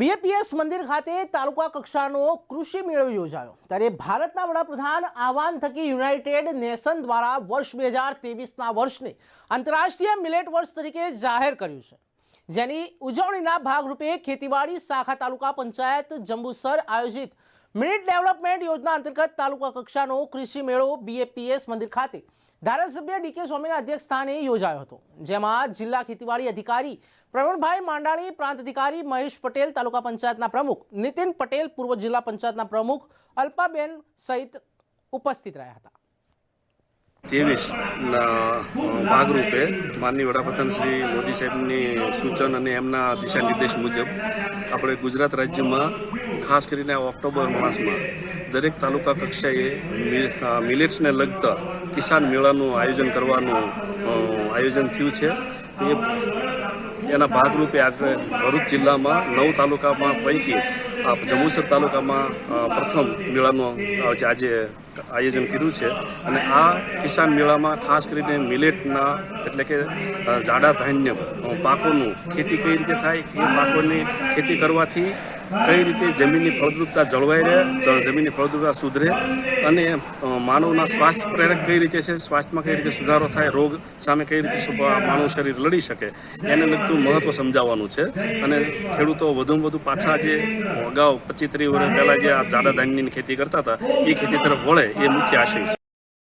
BAPS મંદિર ખાતે તાલુકા કક્ષાનો કૃષિ મેળો યોજાયો. ત્યારે ભારતના વડાપ્રધાન આહવાન થકી યુનાઇટેડ નેશન દ્વારા વર્ષ બે હજાર ત્રેવીસના વર્ષને આંતરરાષ્ટ્રીય મિલેટ વર્ષ તરીકે જાહેર કર્યું છે. જેની ઉજવણીના ભાગરૂપે ખેતીવાડી શાખા તાલુકા પંચાયત જંબુસર આયોજિત મિનિટ ડેવલપમેન્ટ યોજના અંતર્ગત તાલુકા કક્ષાનો કૃષિ મેળો બીએપીએસ મંદિર ખાતે ધારાસભ્ય ડીકે સ્વામીના અધ્યક્ષ સ્થાને યોજાયો હતો, જેમાં જિલ્લા ખેતીવાડી અધિકારી પ્રવીણભાઈ માંડાળી, પ્રાંત અધિકારી મહેશ પટેલ, તાલુકા પંચાયતના પ્રમુખ નીતિન પટેલ, પૂર્વ જિલ્લા પંચાયતના પ્રમુખ અલ્પાબેન સહિત ઉપસ્થિત રહ્યા હતા. ત્રેવીસના ભાગરૂપે માનની વડાપ્રધાન શ્રી મોદી સાહેબની સૂચન અને એમના દિશા નિર્દેશ મુજબ આપણે ગુજરાત રાજ્યમાં, ખાસ કરીને ઓક્ટોબર માસમાં, દરેક તાલુકા કક્ષાએ મિલેટ્સને લગતા કિસાન મેળાનું આયોજન કરવાનું આયોજન થયું છે. એ એના ભાગરૂપે આજે ભરૂચ જિલ્લામાં નવ તાલુકામાં પૈકી જંબુસર તાલુકામાં પ્રથમ મેળાનું આજે આયોજન કર્યું છે. અને આ કિસાન મેળામાં ખાસ કરીને મિલેટના એટલે કે જાડા ધાન્ય પાકોનું ખેતી કઈ રીતે થાય, એ પાકોની ખેતી કરવાથી કઈ રીતે જમીનની ફળદ્રુપતા જળવાઈ રહે જમીનની ફળદ્રુપતા સુધરે અને માનવના સ્વાસ્થ્ય પ્રેરક કઈ રીતે છે, સ્વાસ્થ્યમાં કઈ રીતે સુધારો થાય, રોગ સામે કઈ રીતે માનવ શરીર લડી શકે, એને લગતું મહત્વ સમજાવવાનું છે. અને ખેડૂતો વધુમાં વધુ પાછા જે અગાઉ પચીસ ત્રીસ વર્ષ પહેલાં જે આ જાડા ધાન્યની ખેતી કરતા હતા, એ ખેતી તરફ વળે, એ મુખ્ય આશય છે.